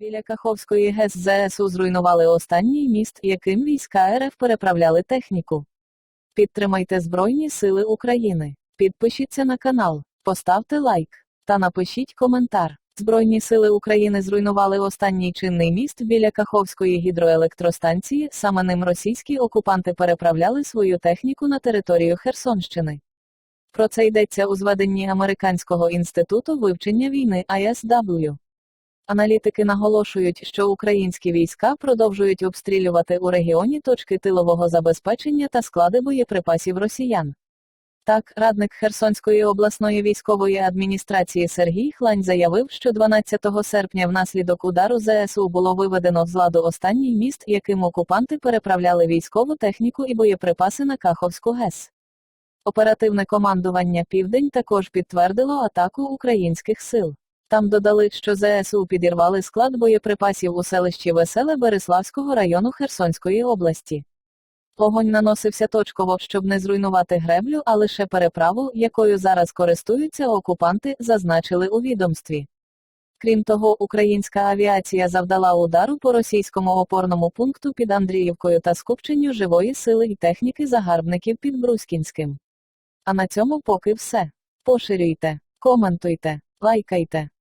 Біля Каховської ГЕС ЗСУ зруйнували останній міст, яким війська РФ переправляли техніку. Підтримайте Збройні Сили України. Підпишіться на канал, поставте лайк та напишіть коментар. Збройні сили України зруйнували останній чинний міст біля Каховської гідроелектростанції, саме ним російські окупанти переправляли свою техніку на територію Херсонщини. Про це йдеться у зведенні Американського інституту вивчення війни ISW. Аналітики наголошують, що українські війська продовжують обстрілювати у регіоні точки тилового забезпечення та склади боєприпасів росіян. Так, радник Херсонської обласної військової адміністрації Сергій Хлань заявив, що 12 серпня внаслідок удару ЗСУ було виведено з ладу останній міст, яким окупанти переправляли військову техніку і боєприпаси на Каховську ГЕС. Оперативне командування Південь також підтвердило атаку українських сил. Там додали, що ЗСУ підірвали склад боєприпасів у селищі Веселе Береславського району Херсонської області. Вогонь наносився точково, щоб не зруйнувати греблю, а лише переправу, якою зараз користуються окупанти, зазначили у відомстві. Крім того, українська авіація завдала удару по російському опорному пункту під Андріївкою та скупченню живої сили й техніки загарбників під Бруськінським. А на цьому поки все. Поширюйте, коментуйте, лайкайте,